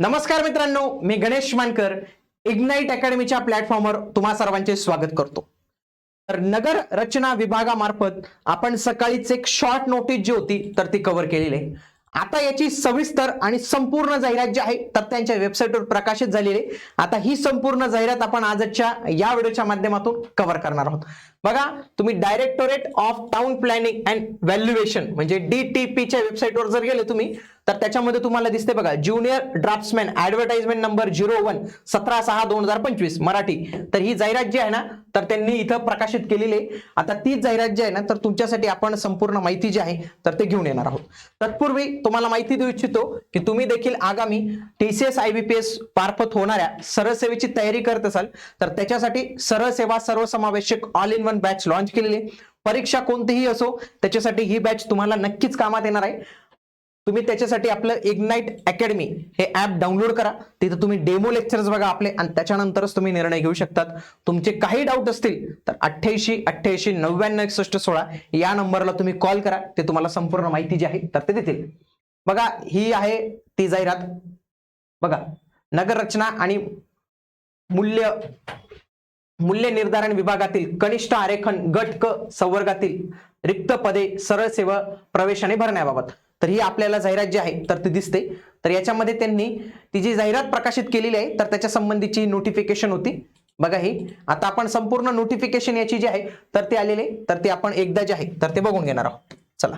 नमस्कार मित्रांनो मी गणेश मानकर इग्नाईट अकॅडमीच्या प्लॅटफॉर्मवर तुम्हा सर्वांचे स्वागत करतो. तर नगर रचना विभागामार्फत आपण सकाळीच एक शॉर्ट नोटीस जी होती तर ती कव्हर केलेली आहे. आता याची सविस्तर आणि संपूर्ण जाहिरात जी आहे तर त्यांच्या वेबसाईटवर प्रकाशित झालेली आहे. आता ही संपूर्ण जाहिरात आपण आजच्या या व्हिडिओच्या माध्यमातून कव्हर करणार आहोत. बघा तुम्ही Directorate of Town Planning and Valuation म्हणजे डीटीपीच्या वेबसाईटवर जर गेले तुम्ही तर त्याच्यामध्ये तुम्हाला दिसते बघा junior draftsman advertisement number zero one सतरा सहा दोन हजार पंचवीस मराठी. तर ही जाहिरात जी आहे ना तर त्यांनी इथं प्रकाशित केलेली आहे. आता तीच जाहिरात जी आहे ना तर तुमच्यासाठी आपण संपूर्ण माहिती जी आहे तर ते घेऊन येणार आहोत. तत्पूर्वी तुम्हाला माहिती देऊ इच्छितो की तुम्ही देखील आगामी टीसीएस आयबीपीएस मार्फत होणाऱ्या सरळसेवेची तयारी करत असाल तर त्याच्यासाठी सरळ सेवा सर्वसमावेशक all in one batch launch केलेली आहे. परीक्षा कोणतीही असो त्याच्यासाठी ही बॅच तुम्हाला नक्कीच कामात येणार आहे. तुम्ही त्याच्यासाठी आपलं इग्नाइट अकॅडमी हे ऍप डाउनलोड करा. तिथे तुम्ही डेमो लेक्चर्स बघा आपले आणि त्याच्यानंतरच तुम्ही निर्णय घेऊ शकतात. तुमचे काही डाऊट असतील तर अठ्ठ्याऐंशी अठ्ठ्याऐंशी नव्याण्णव एकसष्ट सोळा या नंबरला तुम्ही कॉल करा. ते तुम्हाला संपूर्ण माहिती जी आहे तर ते देतील. बघा ही आहे ती जाहिरात. बघा नगररचना आणि मूल्य मूल्य निर्धारण विभागातील कनिष्ठ आरेखन गट क संवर्गातील रिक्त पदे सरळ सेवा प्रवेशाने भरण्याबाबत. तर ही आपल्याला जाहिरात जी आहे तर ती दिसते. तर याच्यामध्ये त्यांनी ती जी जाहिरात प्रकाशित केलेली आहे तर त्याच्या संबंधीची नोटिफिकेशन होती. बघा ही आता आपण संपूर्ण नोटिफिकेशन याची जी आहे तर ते आलेले तर ते आपण एकदा जे आहे तर ते बघून घेणार आहोत. चला.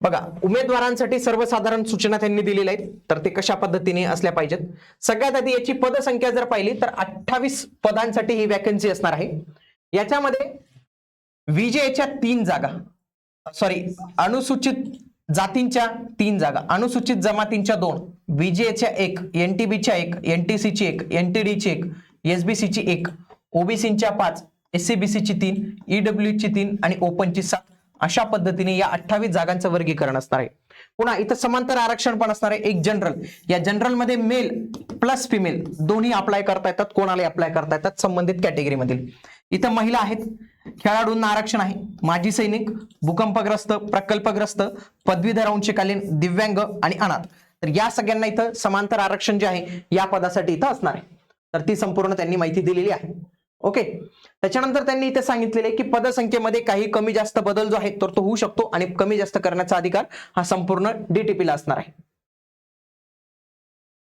बघा उमेदवारांसाठी सर्वसाधारण सूचना त्यांनी दिलेल्या आहेत तर ते कशा पद्धतीने असल्या पाहिजेत? सगळ्यात आधी याची पदसंख्या जर पाहिली तर अठ्ठावीस पदांसाठी ही वॅकन्सी असणार आहे. याच्यामध्ये विजेच्या तीन जागा सॉरी अनुसूचित जातींच्या तीन जागा अनुसूचित जमातींच्या दोन विजेच्या एक एनटीबीच्या एक एनटीसीची एक एनटीडीची एक एसबीसीची एक ओबीसीच्या पाच एससीबीसीची तीन ईडब्ल्यूची तीन आणि ओपनची सात. अशा पद्धतीने या अठ्ठावीस जागांचं वर्गीकरण असणार आहे. पुन्हा इथं समांतर आरक्षण पण असणार आहे. एक जनरल या जनरलमध्ये मेल प्लस फिमेल दोन्ही अप्लाय करता येतात. कोणाला अप्लाय करता येतात. संबंधित कॅटेगरीमधील इथं महिला आहेत. खेळाडूंना आरक्षण आहे. माजी सैनिक भूकंपग्रस्त प्रकल्पग्रस्त पदवीधर अंशकालीन दिव्यांग आणि अनाथ. तर या सगळ्यांना इथं समांतर आरक्षण जे आहे या पदासाठी इथं असणार आहे. तर ती संपूर्ण त्यांनी माहिती दिलेली आहे. ओके त्याच्यानंतर त्यांनी इथे सांगितलेले की पदसंख्येमध्ये काही कमी जास्त बदल जो आहे तर तो होऊ शकतो आणि कमी जास्त करण्याचा अधिकार हा संपूर्ण डीटीपीला असणार आहे.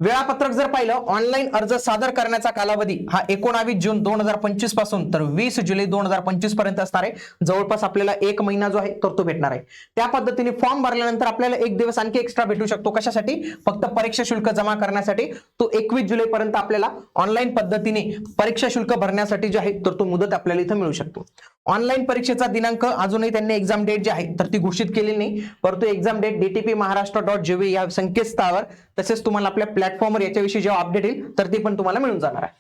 वेळापत्रक जर पाहिलं ऑनलाईन अर्ज सादर करण्याचा कालावधी हा एकोणावीस जून दोन हजार पंचवीसपासून तर वीस जुलै दोन हजार पंचवीसपर्यंत असणार आहे. जवळपास आपल्याला एक महिना जो आहे तर तो भेटणार आहे. त्या पद्धतीने फॉर्म भरल्यानंतर आपल्याला एक दिवस आणखी एक्स्ट्रा भेटू शकतो. कशासाठी? फक्त परीक्षा शुल्क जमा करण्यासाठी. तो एकवीस जुलै पर्यंत आपल्याला ऑनलाईन पद्धतीने परीक्षा शुल्क भरण्यासाठी जो आहे तर तो मुदत आपल्याला इथं मिळू शकतो. ऑनलाईन परीक्षेचा दिनांक अजूनही त्यांनी एक्झाम डेट जी आहे तर ती घोषित केलेली नाही. परंतु exam date DTP Maharashtra dot G V संकेतस्थळावर तसेच तुम्हाला आपल्या प्लॅटफॉर्मवर याच्याविषयी जेव्हा अपडेट येईल तर ती पण तुम्हाला मिळून जाणार आहे.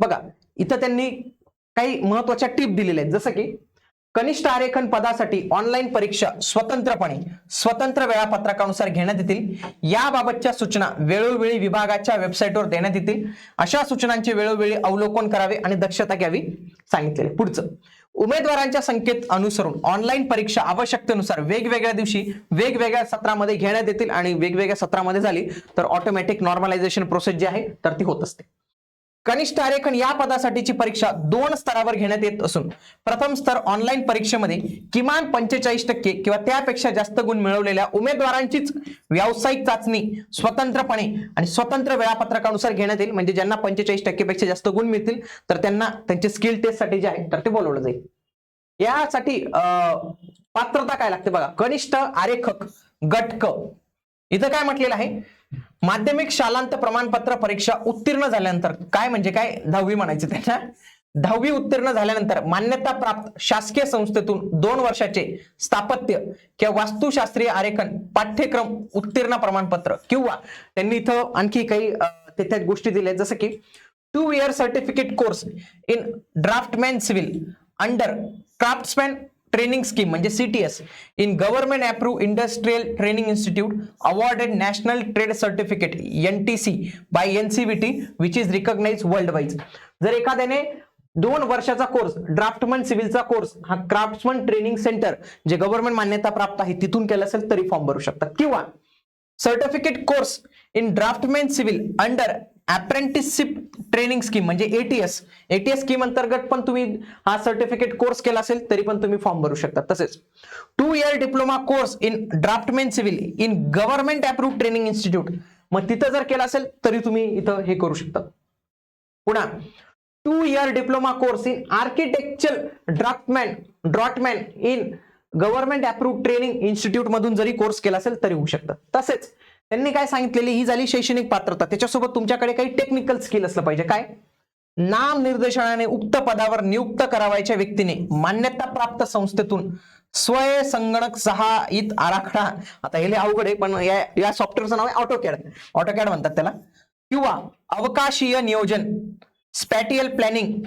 बघा इथं त्यांनी काही महत्त्वाच्या टिप दिलेल्या आहेत. जसं की कनिष्ठ आरेखन पदासाठी ऑनलाईन परीक्षा स्वतंत्रपणे स्वतंत्र वेळापत्रकानुसार घेण्यात येतील. याबाबतच्या सूचना वेळोवेळी विभागाच्या वेबसाईटवर देण्यात येतील. अशा सूचनांचे वेळोवेळी अवलोकन करावे आणि दक्षता घ्यावी सांगितलेले. पुढचं उमेदवारांच्या संकेत अनुसरून ऑनलाईन परीक्षा आवश्यकतेनुसार वेगवेगळ्या दिवशी वेगवेगळ्या सत्रामध्ये घेण्यात येतील आणि वेगवेगळ्या सत्रामध्ये झाली तर ऑटोमॅटिक नॉर्मलायझेशन प्रोसेस जी आहे तर ती होत असते. कनिष्ठ आरेखन या पदासाठीची परीक्षा दोन स्तरावर घेण्यात येत असून प्रथम स्तर ऑनलाईन परीक्षेमध्ये किमान पंचेचाळीस टक्के किंवा त्यापेक्षा जास्त गुण मिळवलेल्या उमेदवारांचीच व्यावसायिक चाचणी स्वतंत्रपणे आणि स्वतंत्र वेळापत्रकानुसार घेण्यात येईल. म्हणजे ज्यांना पंचेचाळीस टक्केपेक्षा जास्त गुण मिळतील तर त्यांना त्यांचे स्किल टेस्टसाठी जे आहे तर ते बोलवलं जाईल. यासाठी अं, पात्रता काय लागते बघा. कनिष्ठ आरेखक गटक. इथं काय म्हटलेलं आहे? माध्यमिक शालांत प्रमाणपत्र परीक्षा उत्तीर्ण झाल्यानंतर काय म्हणजे काय? दहावी म्हणायचं त्याच्या दहावी उत्तीर्ण झाल्यानंतर मान्यता प्राप्त शासकीय संस्थेतून दोन वर्षाचे स्थापत्य किंवा वास्तुशास्त्रीय आरेखन पाठ्यक्रम उत्तीर्ण प्रमाणपत्र किंवा त्यांनी इथं आणखी काही तिथे गोष्टी दिल्या आहेत, जसं की two year certificate course in draftsman civil under craftsman training scheme म्हणजे CTS in government approve industrial training institute awarded national trade certificate NTC by NCBT which is recognise world wise जर एखाद्याने दोन वर्षाचा कोर्स ड्राफ्टमन सिव्हिलचा course हा craftsman training centre जे government मान्यता प्राप्त आहे तिथून केला असेल तरी फॉर्म भरू शकतात किंवा certificate course in draftsman civil under apprenticeship training scheme म्हणजे एटीएस एटीएस स्कीम अंतर्गत पण तुम्ही हा सर्टिफिकेट कोर्स केला असेल तरी पण तुम्ही फॉर्म भरू शकता. तसेच two year diploma course in draftsman civil in government approve training institute मग तिथं जर केला असेल तरी तुम्ही इथं हे करू शकता. पुन्हा two year diploma course in architecture draftsman draftsman in government approve training institute मधून जरी कोर्स केला असेल तरी होऊ शकतं. तसेच त्यांनी काय सांगितलेली? ही झाली शैक्षणिक पात्रता. त्याच्यासोबत तुमच्याकडे काही टेक्निकल स्किल असलं पाहिजे. काय? नाम निर्देशनाने उक्त पदावर नियुक्त करावायच्या व्यक्तीने मान्यता प्राप्त संस्थेतून स्वय संगणक सहायित आराखडा. आता हे अवघड आहे पण या या सॉफ्टवेअरचं नाव आहे ऑटोकॅड ऑटोकॅड म्हणतात त्याला. किंवा अवकाशीय नियोजन स्पॅटियल प्लॅनिंग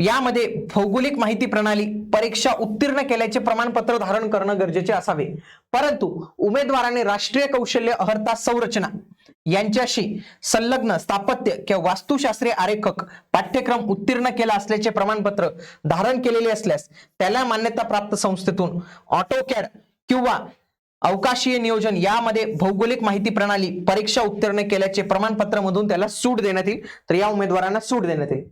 यामध्ये भौगोलिक माहिती प्रणाली परीक्षा उत्तीर्ण केल्याचे प्रमाणपत्र धारण करणं गरजेचे असावे. परंतु उमेदवाराने राष्ट्रीय कौशल्य अहर्ता संरचना यांच्याशी संलग्न स्थापत्य किंवा वास्तुशास्त्रीय आरेखक पाठ्यक्रम उत्तीर्ण केला असल्याचे प्रमाणपत्र धारण केलेले असल्यास त्याला मान्यता प्राप्त संस्थेतून ऑटोकॅड किंवा अवकाशीय नियोजन यामध्ये भौगोलिक माहिती प्रणाली परीक्षा उत्तीर्ण केल्याचे प्रमाणपत्र मधून त्याला सूट देण्यात येईल. तर या उमेदवारांना सूट देण्यात येईल.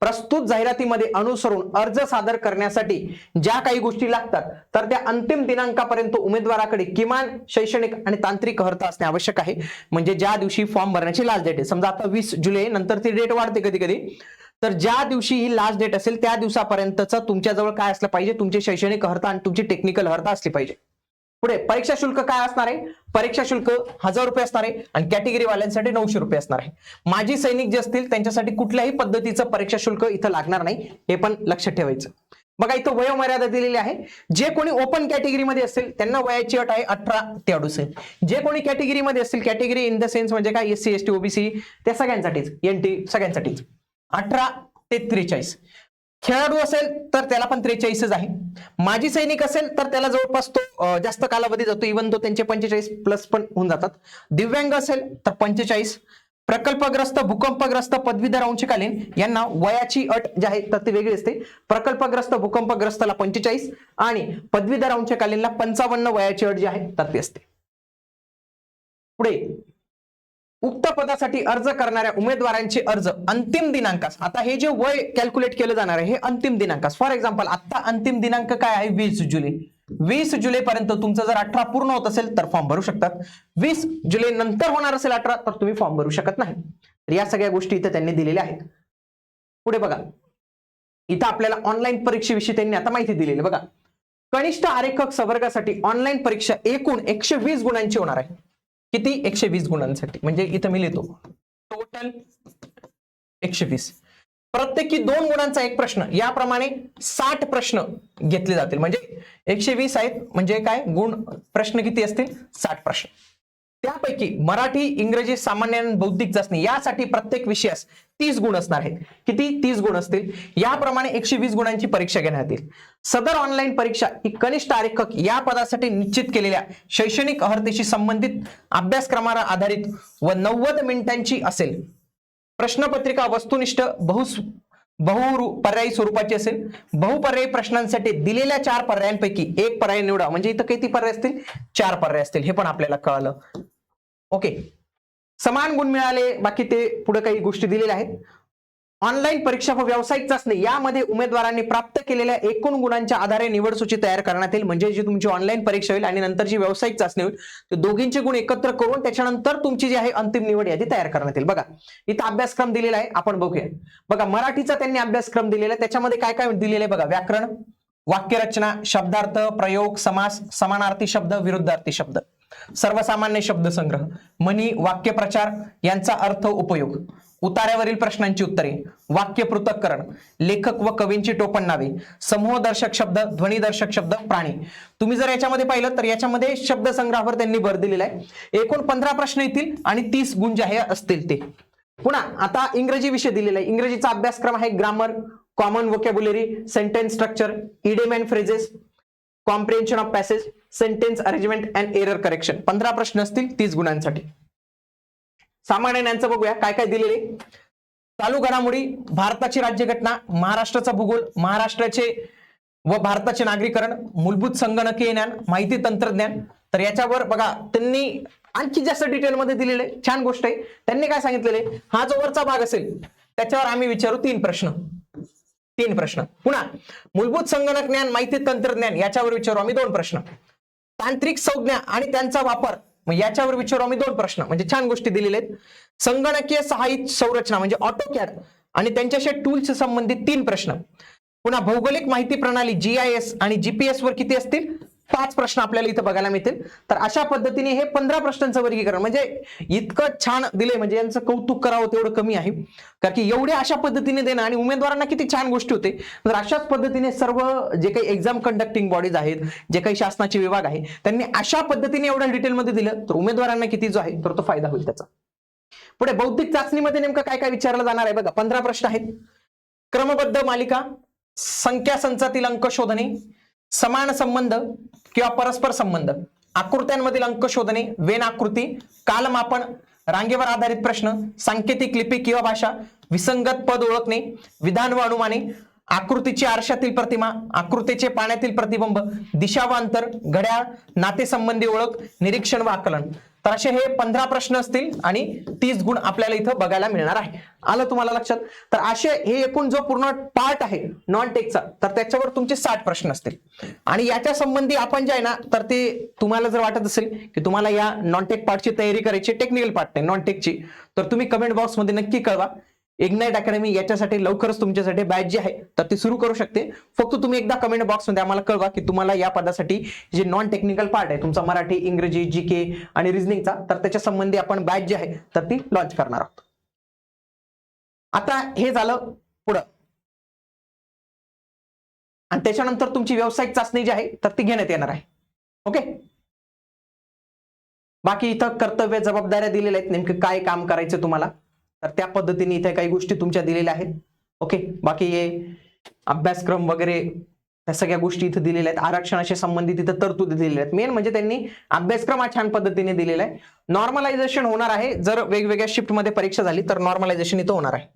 प्रस्तुत जाहिरातीमध्ये अनुसरून अर्ज सादर करण्यासाठी ज्या काही गोष्टी लागतात तर त्या अंतिम दिनांकापर्यंत उमेदवाराकडे किमान शैक्षणिक आणि तांत्रिक अर्हता असणे आवश्यक आहे. म्हणजे ज्या दिवशी फॉर्म भरण्याची लास्ट डेट आहे. समजा आता वीस जुलै नंतर ती डेट वाढते कधी कधी. तर ज्या दिवशी ही लास्ट डेट असेल त्या दिवसापर्यंतच तुमच्याजवळ काय असलं पाहिजे? तुमची शैक्षणिक अर्हता आणि तुमची टेक्निकल अर्हता असली पाहिजे. पुढे परीक्षा शुल्क काय असणार आहे? परीक्षा शुल्क हजार रुपये असणार आहे आणि कॅटेगरी वाल्यांसाठी नऊशे रुपये असणार आहे. माजी सैनिक जे असतील त्यांच्यासाठी कुठल्याही पद्धतीचं परीक्षा शुल्क इथं लागणार नाही हे पण लक्षात ठेवायचं. बघा इथं वयोमर्यादा दिलेली आहे. जे कोणी ओपन कॅटेगरीमध्ये असतील त्यांना वयाची अट आहे अठरा ते अडुसष्ट. जे कोणी कॅटेगरीमध्ये असतील कॅटेगरी इन द सेन्स म्हणजे काय? S C S T OBC त्या सगळ्यांसाठीच एन टी सगळ्यांसाठीच. अठरा ते त्रेचाळीस. खेळाडू असेल तर त्याला पण त्रेचाळीसच आहे. माजी सैनिक असेल तर त्याला जवळपास तो जास्त कालावधी जातो इवन तो त्यांचे पंचेचाळीस प्लस पण होऊन जातात. दिव्यांग असेल तर पंचेचाळीस. प्रकल्पग्रस्त भूकंपग्रस्त पदवीधर अंशकालीन यांना वयाची अट जी आहे तर ती वेगळी असते. प्रकल्पग्रस्त भूकंपग्रस्तला पंचेचाळीस आणि पदवीधर अंशकालीनला पंचावन्न वयाची अट जी आहे तर ती असते. पुढे उक्त पदासाठी अर्ज करणाऱ्या उमेदवारांचे अर्ज अंतिम दिनांकास. आता हे जे वय कॅल्क्युलेट केलं जाणार आहे हे अंतिम दिनांकास. फॉर एक्झाम्पल आता अंतिम दिनांक काय आहे? वीस जुलै. वीस जुलै पर्यंत तुमचं जर अठरा पूर्ण होत असेल तर फॉर्म भरू शकतात. वीस जुलै नंतर होणार असेल अठरा तर तुम्ही फॉर्म भरू शकत नाही. तर या सगळ्या गोष्टी इथं त्यांनी दिलेल्या आहेत. पुढे बघा. इथं आपल्याला ऑनलाईन परीक्षेविषयी त्यांनी आता माहिती दिलेली बघा. कनिष्ठ आरेखक संवर्गासाठी ऑनलाईन परीक्षा एकूण एकशे वीस गुणांची होणार आहे. किती? एकशे वीस गुणांसाठी. म्हणजे इथं मी लिहितो. टोटल एकशे वीस प्रत्येकी दोन गुणांचा एक प्रश्न. याप्रमाणे साठ प्रश्न घेतले जातील. म्हणजे एकशे वीस आहेत. म्हणजे काय? गुण प्रश्न किती असतील? साठ प्रश्न. त्यापैकी मराठी इंग्रजी सामान्य बौद्धिक चाचणी यासाठी प्रत्येक विषयास तीस गुण असणार आहेत. किती? तीस गुण असतील. याप्रमाणे एकशे वीस गुणांची परीक्षा घेण्यात येईल सदर ऑनलाईन परीक्षा ही कनिष्ठ आरेखक या पदासाठी निश्चित केलेल्या शैक्षणिक अहर्तेशी संबंधित अभ्यासक्रमावर आधारित व नव्वद मिनिटांची असेल. प्रश्नपत्रिका वस्तुनिष्ठ बहु बहु पर्यायी स्वरूपाची असेल. बहुपर्यायी प्रश्नांसाठी दिलेल्या चार पर्यायांपैकी एक पर्याय निवडा. म्हणजे इथं किती पर्याय असतील? चार पर्याय असतील. हे पण आपल्याला कळलं. ओके. समान गुण मिळाले बाकी ते पुढे काही गोष्टी दिलेल्या आहेत. ऑनलाईन परीक्षा व व्यावसायिक चाचणी यामध्ये उमेदवारांनी प्राप्त केलेल्या एकूण गुणांच्या आधारे निवड सूची तयार करण्यात येईल. म्हणजे जी तुमची ऑनलाईन परीक्षा होईल आणि नंतर जी व्यावसायिक चाचणी होईल ते दोघींचे गुण एकत्र करून त्याच्यानंतर तुमची जी आहे अंतिम निवड यादी तयार करण्यात येईल. बघा इथं अभ्यासक्रम दिलेला आहे. आपण बघूया. बघा मराठीचा त्यांनी अभ्यासक्रम दिलेला आहे. त्याच्यामध्ये काय काय दिलेलं आहे बघा? व्याकरण वाक्यरचना शब्दार्थ प्रयोग समास समानार्थी शब्द विरुद्धार्थी शब्द. सर्वसामान्य शब्दसंग्रह म्हणी वाक्यप्रचार यांचा अर्थ उपयोग. उतार्यावरील प्रश्नांची उत्तरे वाक्य पृथक्करण लेखक व कवींची टोपण नावे समूहदर्शक शब्द ध्वनिदर्शक शब्द प्राणी. तुम्ही जर याच्यामध्ये पाहिलं तर याच्यामध्ये शब्दसंग्रहावर त्यांनी भर दिलेला आहे. एकूण पंधरा प्रश्न येतील आणि तीस गुंज हे आहे असतील ते. पुन्हा आता इंग्रजी विषय दिलेला आहे. इंग्रजीचा अभ्यासक्रम आहे grammar common vocabulary sentence structure idiom and phrases comprehension of passage sentence arrangement and error correction पंधरा प्रश्न असतील तीस गुणांसाठी. सामान्य यांचं बघूया काय काय दिलेले? चालू घडामोडी भारताची राज्यघटना महाराष्ट्राचा भूगोल महाराष्ट्राचे व भारताचे नागरीकरण मूलभूत संगणकीय ज्ञान माहिती तंत्रज्ञान. तर याच्यावर बघा त्यांनी आणखी जास्त डिटेलमध्ये दिलेलं आहे छान गोष्ट आहे. त्यांनी काय सांगितलेलं? आहे हा जो वरचा भाग असेल त्याच्यावर आम्ही विचारू तीन प्रश्न. तीन प्रश्न. पुन्हा मूलभूत संगणक ज्ञान माहिती तंत्रज्ञान याच्यावर विचारू आम्ही दोन प्रश्न. तांत्रिक संज्ञा आणि त्यांचा वापर. मग याच्यावर विचारू आम्ही दोन प्रश्न. म्हणजे छान गोष्टी दिलेल्या आहेत. संगणकीय सहाय्यित संरचना म्हणजे ऑटोकॅड आणि त्यांच्याशी टूल्स संबंधित तीन प्रश्न. पुन्हा भौगोलिक माहिती प्रणाली जी आयएस आणि जीपीएस वर किती असतील? पाच प्रश्न आपल्याला इथं बघायला मिळतील. तर अशा पद्धतीने हे पंधरा प्रश्नांचं वर्गीकरण म्हणजे इतकं छान दिले म्हणजे यांचं कौतुक करावं तेवढं कमी आहे. कारण की एवढे अशा पद्धतीने देणं आणि उमेदवारांना किती छान गोष्टी होते. तर अशाच पद्धतीने सर्व जे काही एक्झाम कंडक्टिंग बॉडीज आहेत जे काही शासनाचे विभाग आहे त्यांनी अशा पद्धतीने एवढ्या डिटेलमध्ये दिलं तर उमेदवारांना किती जो आहे तर तो फायदा होईल त्याचा. पुढे बौद्धिक चाचणीमध्ये नेमकं काय काय विचारलं जाणार आहे बघा. पंधरा प्रश्न आहेत. क्रमबद्ध मालिका संख्या संचातील अंक शोधणे समान संबंध किंवा परस्पर संबंध. आकृत्यांमधील अंक शोधणे वेन आकृती कालमापन रांगेवर आधारित प्रश्न सांकेतिक लिपी किंवा भाषा विसंगत पद ओळखणे विधान व अनुमाने आकृतीची आरशातील प्रतिमा आकृतीचे पाण्यातील प्रतिबिंब दिशा व अंतर घड्याळ नातेसंबंधी ओळख निरीक्षण व आकलन. तर असे हे पंधरा प्रश्न असतील आणि तीस गुण आपल्याला इथं बघायला मिळणार आहे. आलं तुम्हाला लक्षात? तर असे हे एकूण जो पूर्ण पार्ट आहे नॉन टेकचा तर त्याच्यावर तुमचे साठ प्रश्न असतील. आणि याच्या संबंधी आपण जे आहे ना तर ते तुम्हाला जर वाटत असेल की तुम्हाला या नॉन टेक पार्टची तयारी करायची टेक्निकल पार्ट नाही नॉन टेकची तर तुम्ही कमेंट बॉक्समध्ये नक्की कळवा. इग्नाइट अकॅडमी याच्यासाठी लवकरच तुमच्यासाठी बॅच जी आहे तर ती सुरू करू शकते. फक्त तुम्ही एकदा कमेंट बॉक्समध्ये आम्हाला कळवा की तुम्हाला या पदासाठी जे नॉन टेक्निकल पार्ट आहे तुमचा मराठी इंग्रजी जी के आणि रिझनिंगचा तर त्याच्या संबंधी आपण बॅच जी आहे तर ती लॉन्च करणार आहोत. आता हे झालं पुढं. आणि त्याच्यानंतर तुमची व्यावसायिक चाचणी जी आहे तर ती घेण्यात येणार आहे. ओके बाकी इथं कर्तव्य जबाबदाऱ्या दिलेल्या आहेत नेमकं काय काम करायचं तुम्हाला? तर त्या पद्धतीने इथे काही गोष्टी तुमच्या दिलेल्या आहेत. ओके बाकी हे अभ्यासक्रम वगैरे त्या सगळ्या गोष्टी इथे दिलेल्या आहेत. आरक्षणाशी संबंधित इथं तरतुदी दिलेल्या आहेत. मेन म्हणजे त्यांनी अभ्यासक्रम हा छान पद्धतीने दिलेला आहे. नॉर्मलायझेशन होणार आहे. जर वेगवेगळ्या शिफ्टमध्ये परीक्षा झाली तर नॉर्मलायझेशन इथं होणार आहे.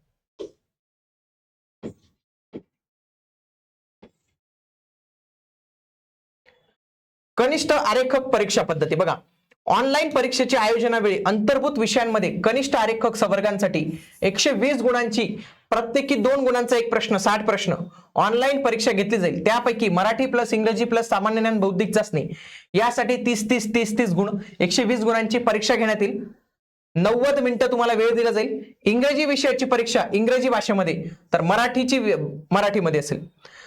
कनिष्ठ आरेखक परीक्षा पद्धती. बघा. ऑनलाईन परीक्षेच्या आयोजनावेळी अंतर्भूत विषयांमध्ये कनिष्ठ आरेखक संवर्गांसाठी एकशे वीस गुणांची प्रत्येकी दोन गुणांचा एक प्रश्न साठ प्रश्न ऑनलाईन परीक्षा घेतली जाईल. त्यापैकी मराठी प्लस इंग्रजी प्लस सामान्य ज्ञान बौद्धिक चाचणी यासाठी तीस तीस तीस तीस गुण एकशे वीस गुणांची परीक्षा घेण्यात येईल. नव्वद मिनिटं तुम्हाला वेळ दिला जाईल. इंग्रजी विषयाची परीक्षा इंग्रजी भाषेमध्ये तर मराठीची मराठीमध्ये असेल.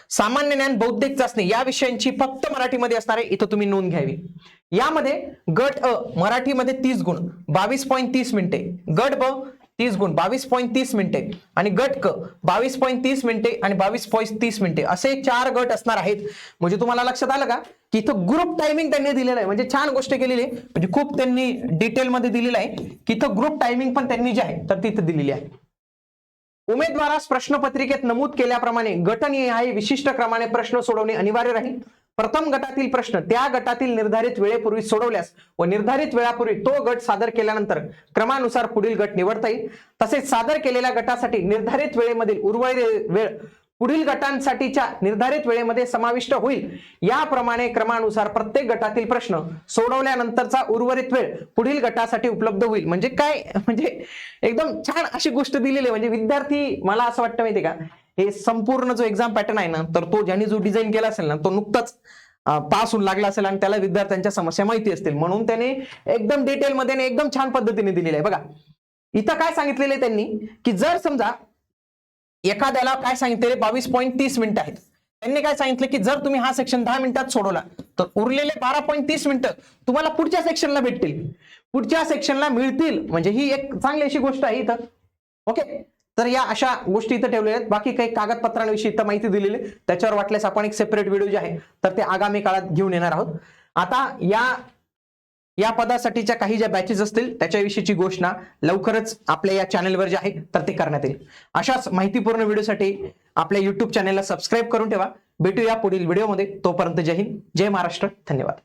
सामान्य ज्ञान बौद्धिक चाचणी या विषयांची फक्त मराठीमध्ये असणार आहे. इथं तुम्ही नोंद घ्यावी. यामध्ये गट अ मराठीमध्ये तीस गुण बावीस पॉईंट तीस मिनिटे. गट ब तीस गुण बावीस पॉईंट तीस मिनिटे. आणि गट क बावीस पॉईंट तीस मिनिटे आणि बावीस पॉईंट तीस मिनिटे. असे चार गट असणार आहेत. म्हणजे तुम्हाला लक्षात आलं का? की इथं ग्रुप टायमिंग त्यांनी दिलेलं आहे. म्हणजे छान गोष्ट केलेली आहे. म्हणजे खूप त्यांनी डिटेलमध्ये दिलेलं आहे. की इथं ग्रुप टायमिंग पण त्यांनी जे आहे तर तिथं दिलेली आहे. उमेदवारास प्रश्नपत्रिकेत नमूद केल्याप्रमाणे गटनिहाय विशिष्ट क्रमाने प्रश्न सोडवणे अनिवार्य राहील. प्रथम गटातील प्रश्न त्या गटातील निर्धारित वेळेपूर्वी सोडवल्यास व निर्धारित वेळापूर्वी तो गट सादर केल्यानंतर क्रमानुसार पुढील गट निवडता येईल. तसेच सादर केलेल्या गटासाठी निर्धारित वेळेमधील उर्वरित वेळ पुढील गटांसाठीच्या निर्धारित वेळेमध्ये समाविष्ट होईल. याप्रमाणे क्रमानुसार प्रत्येक गटातील प्रश्न सोडवल्यानंतरचा उर्वरित वेळ पुढील गटासाठी उपलब्ध होईल. म्हणजे काय? म्हणजे एकदम छान अशी गोष्ट दिलेली आहे. म्हणजे विद्यार्थी मला असं वाटतं माहितीये का? हे संपूर्ण जो एक्झाम पॅटर्न आहे ना तर तो ज्यांनी जो डिझाईन केला असेल ना तो नुकताच पास होऊन लागला असेल आणि त्याला विद्यार्थ्यांच्या समस्या माहिती असतील. म्हणून त्याने एकदम डिटेलमध्ये एकदम छान पद्धतीने दिलेलं आहे. बघा इथं काय सांगितलेलं आहे त्यांनी? की जर समजा एखाद्याला काय सांगितले बावीस पॉईंट तीस मिनिटं आहेत. त्यांनी काय सांगितलं की जर तुम्ही हा सेक्शन दहा मिनिटात सोडवला तर उरलेले बारा पॉईंट तीस मिनिटं तुम्हाला पुढच्या सेक्शनला भेटतील. पुढच्या सेक्शनला मिळतील. म्हणजे ही एक चांगली अशी गोष्ट आहे इथं. ओके तर या अशा गोष्टी इथं ठेवलेल्या आहेत. बाकी काही कागदपत्रांविषयी इथं माहिती दिलेली आहे. त्याच्यावर वाटल्यास आपण एक सेपरेट व्हिडिओ जे आहे तर ते आगामी काळात घेऊन येणार आहोत. आता या या पदासाठीच्या काही ज्या बॅचेस असतील त्याच्याविषयीची घोषणा लवकरच आपल्या या चॅनलवर जे आहे तर ते करण्यात येईल. अशाच माहितीपूर्ण व्हिडिओसाठी आपल्या युट्यूब चॅनलला सबस्क्राईब करून ठेवा. भेटूया पुढील व्हिडिओमध्ये. तोपर्यंत जय हिंद जय महाराष्ट्र. धन्यवाद.